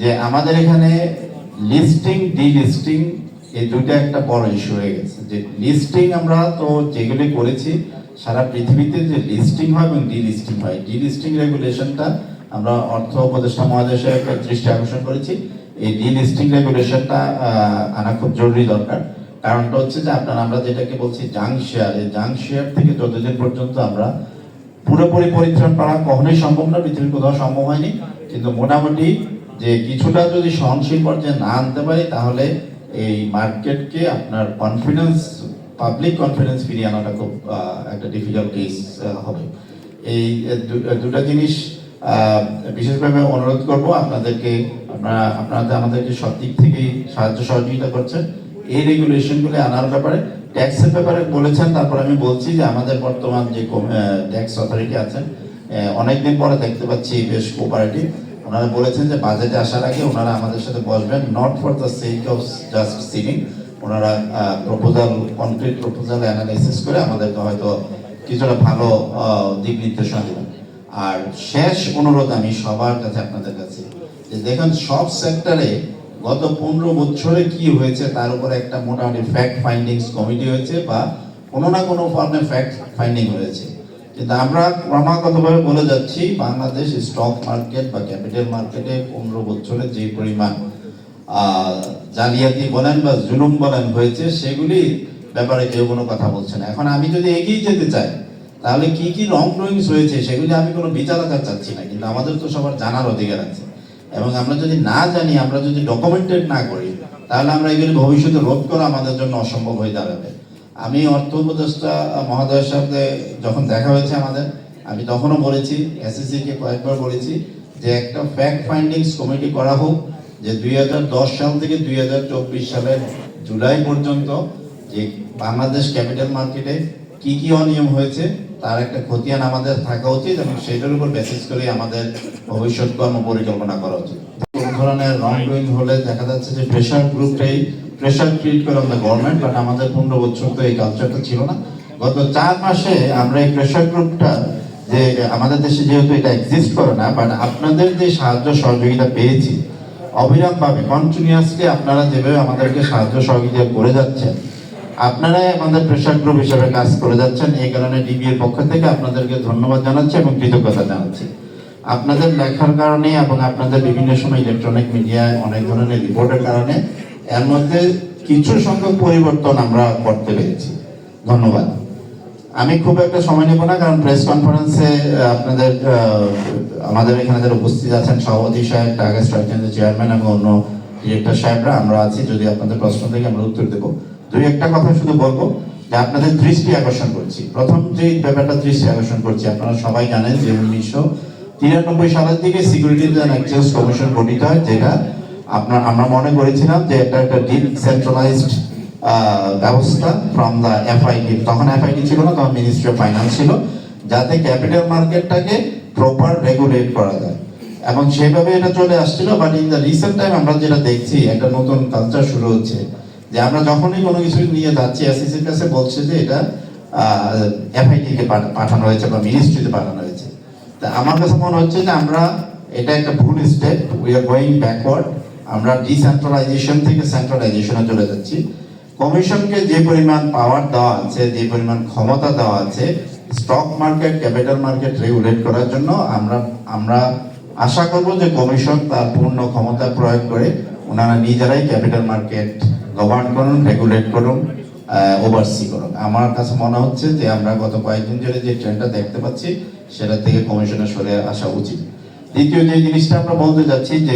যে আমাদের এখানে লিস্টিং ডিলিস্টিং এই দুইটা একটা বড় ইস্যু হয়ে গেছে। যে লিস্টিং আমরা তো যেগুলি করেছি, সারা পৃথিবীতে যে লিস্টিং হয় এবং ডিলিস্টিং হয়। ডিলিস্টিং রেগুলেশনটা আমরা অর্থ উপদেষ্টা মহাদেশে একটা দৃষ্টি আকর্ষণ করেছি। এই ডিলিস্টিং রেগুলেশনটা আনা খুব জরুরি দরকার। কারণটা হচ্ছে যে আপনার, আমরা যেটাকে বলছি জাঙ্ক শেয়ার এই জাঙ্ক শেয়ার থেকে যতদিন পর্যন্ত আমরা পুরোপুরি পরিত্রাণ করা কখনোই সম্ভব না, পৃথিবীর কোথাও সম্ভব হয়নি। কিন্তু মোটামুটি যে কিছুটা যদি সহনশীল পর্যায়ে না আনতে পারি, তাহলে এই মার্কেটকে আপনার কনফিডেন্স পাবলিক কনফিডেন্স ফিরিয়ে আনাটা খুব একটা ডিফিকাল্ট কেস হবে। এই দুটা জিনিস বিশেষভাবে অনুরোধ করব আপনাদেরকে, আপনারা আপনারা আমাদেরকে সব দিক থেকেই সাহায্য সহযোগিতা করছেন। এই রেগুলেশনগুলো আনার ব্যাপারে ট্যাক্সের ব্যাপারে বলেছেন, তারপর আমি বলছি যে আমাদের বর্তমান যে ট্যাক্স অথরিটি আছেন অনেকদিন পরে দেখতে পাচ্ছি বেশ কোপারেটিভ ওনারা বলেছেন যে বাজেটে আসার আগে ওনারা আমাদের সাথে বসবেন not for the sake of just saving ওনারা প্রপোজাল কনক্রিট প্রপোজাল অ্যানালাইসিস করে আমাদেরকে হয়তো কিছুটা ভালো দিক নির্দেশনা দেবেন। আর শেষ অনুরোধ আমি সবার কাছে আপনাদের কাছে যে দেখেন, সব সেক্টরে গত পনেরো বছরে কি হয়েছে তার উপরে একটা মোটামুটি ফ্যাক্ট ফাইন্ডিংস কমিটি হয়েছে বা কোনো না কোনো ফর্মে ফ্যাক্ট ফাইন্ডিং হয়েছে। কিন্তু আমরা ক্রমাগতভাবে বলে যাচ্ছি, বাংলাদেশ স্টক মার্কেট বা ক্যাপিটাল মার্কেটে পনেরো বছরে যে পরিমাণ জালিয়াতি বলেন বা জুলুম বলেন হয়েছে, সেগুলি ব্যাপারে কেউ কোনো কথা বলছে না। এখন আমি যদি এগিয়ে যেতে চাই, তাহলে কি কি রং ড্রয়িংস হয়েছে সেগুলি আমি কোনো বিচার আচার চাচ্ছি না, কিন্তু আমাদের তো সবার জানার অধিকার আছে। এবং আমরা যদি না জানি, আমরা যদি ডকুমেন্টেড না করি, তাহলে আমরা এগুলি ভবিষ্যতে রোধ করা আমাদের জন্য অসম্ভব হয়ে দাঁড়াবে। আমি অর্থ উপদেষ্টা মহোদয়ের সাথে যখন দেখা হয়েছে আমাদের, আমি তখনও বলেছি এসএসসি কে কয়েকবার বলেছি যে একটা ফ্যাক্ট ফাইন্ডিংস কমিটি করা হোক যে দুই হাজার দশ সাল থেকে দুই সালের জুলাই পর্যন্ত যে বাংলাদেশ ক্যাপিটাল মার্কেটে কি কি অনিয়ম হয়েছে, তার একটা খতিয়ান আমাদের থাকা উচিত এবং সেটার উপর বেসিস করে আমাদের ভবিষ্যৎ কর্ম পরিকল্পনা করা উচিত। কোন ধরনের রং ডুইং হলে দেখা যাচ্ছে যে প্রেশার গ্রুপটাই প্রেশার ক্রিয়েট করে আমাদের গভর্নমেন্ট বাট আমাদের পনেরো বছর তো এই কালচারটা ছিল না। গত চার মাসে আমরা এই প্রেশার গ্রুপটা যে আমাদের দেশে যেহেতু এটা এক্সিস্ট করে না বাট আপনাদের যে সাহায্য সহযোগিতা পেয়েছি অবিরাম ভাবে কন্টিনিউয়াসলি আপনারা যেভাবে আমাদেরকে সাহায্য সহযোগিতা করে যাচ্ছেন, আপনারাই আমাদের প্রেশার গ্রুপ হিসেবে কাজ করে যাচ্ছেন। এই কারণে ডিবি এর পক্ষ থেকে আপনাদেরকে ধন্যবাদ জানাচ্ছি এবং কৃতজ্ঞতা জানাচ্ছি। আপনাদের লেখার কারণে এবং আপনাদের বিভিন্ন সময় ইলেকট্রনিক মিডিয়ায় অনেক ধরনের রিপোর্টের কারণে এর মধ্যে কিছু সংখ্যক পরিবর্তন আমরা করতে পেরেছি। ধন্যবাদ। আমি খুব একটা সময় নেব না, কারণ প্রেস কনফারেন্সে আপনাদের আমাদের এখানে যারা উপস্থিত আছেন, সভাপতি সাহেব, ঢাকা স্টক চেয়ারম্যান এবং অন্য ডিরেক্টর সাহেবরা, আমরা আছি। যদি আপনাদের প্রশ্ন থেকে, আমরা উত্তর দেবো। দুই একটা কথা শুধু বলব, যে আপনাদের দৃষ্টি আকর্ষণ করছি। প্রথম যে ব্যাপারটা দৃষ্টি আকর্ষণ করছি, আপনারা সবাই জানেন যে উনিশশো তিরানব্বই সালের দিকে এক্সচেঞ্জ কমিশন গঠিত হয়, যেটা আপনার, আমরা মনে করেছিলাম যে এটা একটা ডিসেন্ট্রালাইজড ব্যবস্থা ফ্রম দ্য এফআইডি তখন এফআইডি ছিল না, তখন মিনিস্ট্রি অফ ফাইন্যান্স ছিল, যাতে ক্যাপিটাল মার্কেটটাকে প্রপার রেগুলেট করা যায়। এবং সেভাবে এটা চলে আসছিল but in the recent time আমরা যেটা দেখছি, একটা নতুন কালচার শুরু হচ্ছে, যে আমরা যখনই কোনো কিছু নিয়ে যাচ্ছি এসএসসির কাছে বলছে যে এটা এফআইডি কে পাঠা- পাঠানো হয়েছে বা মিনিস্ট্রিতে পাঠানো হয়েছে। তা আমার কাছে মনে হচ্ছে যে আমরা, এটা একটা ভুল step we are going backward আমরা ডিসেন্ট্রালাইজেশন থেকে সেন্ট্রালাইজেশনে চলে যাচ্ছি। কমিশনকে যে পরিমাণ পাওয়ার দেওয়া আছে, যে পরিমাণ ক্ষমতা দেওয়া আছে stock market capital market regulate করার জন্য আমরা আমরা আশা করব যে কমিশন তার পূর্ণ ক্ষমতা প্রয়োগ করে ওনারা নিজেরাই ক্যাপিটাল মার্কেট গভর্ন করুন রেগুলেট করুন ওভারসি করুন আমার কাছে মনে হচ্ছে যে আমরা গত কয়েকদিন ধরে যে ট্রেন্ডটা দেখতে পাচ্ছি সেটা থেকে কমিশনের সরে আসা উচিত। দ্বিতীয় যে জিনিসটা আমরা বলতে যাচ্ছি যে